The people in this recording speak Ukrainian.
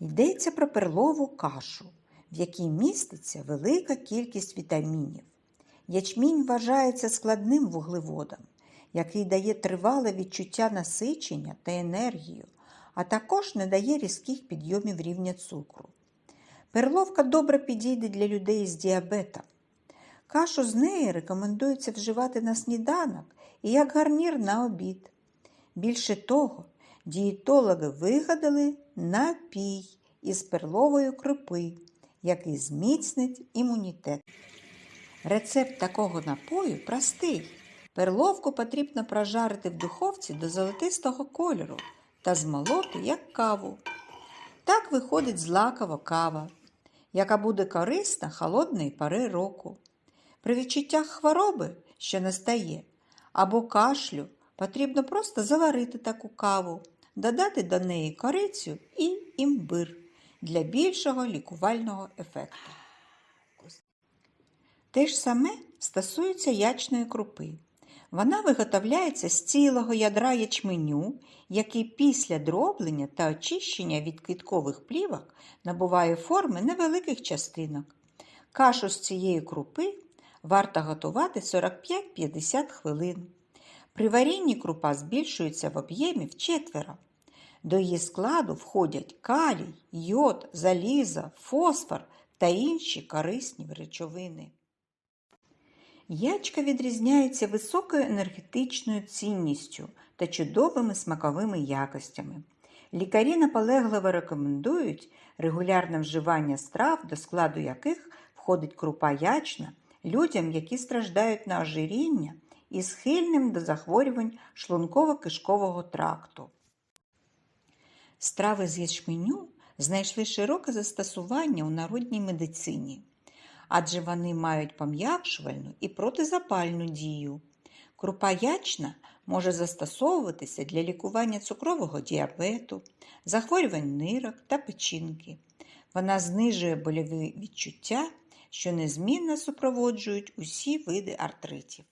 Йдеться про перлову кашу, в якій міститься велика кількість вітамінів. Ячмінь вважається складним вуглеводом, який дає тривале відчуття насичення та енергію, а також не дає різких підйомів рівня цукру. Перловка добре підійде для людей з діабетом. Кашу з неї рекомендується вживати на сніданок і як гарнір на обід. Більше того, дієтологи вигадали напій із перлової крупи, який зміцнить імунітет. Рецепт такого напою простий. Перловку потрібно прожарити в духовці до золотистого кольору та змолоти як каву. Так виходить злакова кава, яка буде корисна холодної пори року. При відчуттях хвороби, що настає, або кашлю, потрібно просто заварити таку каву, додати до неї корицю і імбир для більшого лікувального ефекту. Те ж саме стосується ячної крупи. Вона виготовляється з цілого ядра ячменю, який після дроблення та очищення від квіткових плівок набуває форми невеликих частинок. Кашу з цієї крупи варто готувати 45-50 хвилин. При варінні крупа збільшується в об'ємі вчетверо. До її складу входять калій, йод, залізо, фосфор та інші корисні речовини. Ячка відрізняється високою енергетичною цінністю та чудовими смаковими якостями. Лікарі наполегливо рекомендують регулярне вживання страв, до складу яких входить крупа ячна, людям, які страждають на ожиріння і схильним до захворювань шлунково-кишкового тракту. Страви з ячменю знайшли широке застосування у народній медицині, адже вони мають пом'якшувальну і протизапальну дію. Крупа ячна може застосовуватися для лікування цукрового діабету, захворювань нирок та печінки. Вона знижує больові відчуття, що незмінно супроводжують усі види артритів.